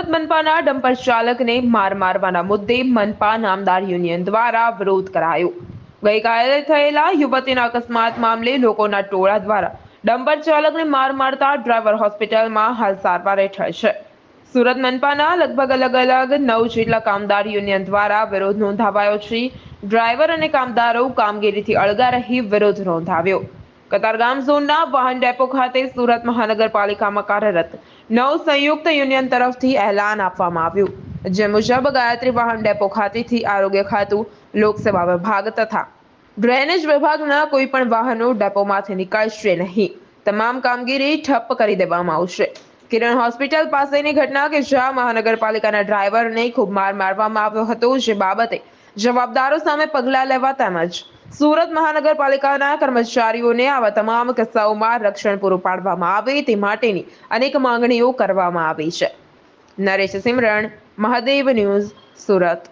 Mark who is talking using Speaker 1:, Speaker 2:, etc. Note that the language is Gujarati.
Speaker 1: સુરત મનપાના ડમ્પર ચાલકને માર મારવાના મુદ્દે મનપા નામદાર યુનિયન દ્વારા વિરોધ કરાયો. ગઈકાલે થયેલા યુવતીના અકસ્માત મામલે લોકોના ટોળા દ્વારા ડમ્પર ચાલકને માર મારતા ડ્રાઈવર હોસ્પિટલમાં હાલ સારવાર હેઠળ છે. સુરત મનપાના લગભગ અલગ અલગ નવ જેટલા કામદાર યુનિયન દ્વારા વિરોધ નોંધાવાયો છે. ડ્રાઈવર અને કામદારો કામગીરીથી અળગા રહી વિરોધ નોંધાવ્યો. કતારગામ ઝોનના વાહન ડેપો ખાતે સુરત મહાનગરપાલિકામાં કાર્યરત નવ સંયુક્ત યુનિયન તરફથી એલાન આપવામાં આવ્યું. જે મુજબ ગાયત્રી વાહન ડેપો ખાતેથી આરોગ્ય ખાતું, લોકસેવા વિભાગ તથા ડ્રેનેજ વિભાગના કોઈ પણ વાહનો ડેપોમાંથી નીકળશે નહીં. તમામ કામગીરી ઠપ્પ કરી દેવામાં આવશે. કિરણ હોસ્પિટલ પાસેની ઘટના કે જ્યાં મહાનગરપાલિકાના ડ્રાઈવરને ખૂબ માર મારવામાં આવ્યો હતો, જે બાબતે જવાબદારો સામે પગલાં લેવા તેમજ સુરત મહાનગરપાલિકાના કર્મચારીઓને આવા તમામ કિસ્સાઓમાં રક્ષણ પૂરું પાડવામાં આવે તે માટેની અનેક માંગણીઓ કરવામાં આવી છે. નરેશ સિમરણ, મહાદેવ ન્યૂઝ સુરત.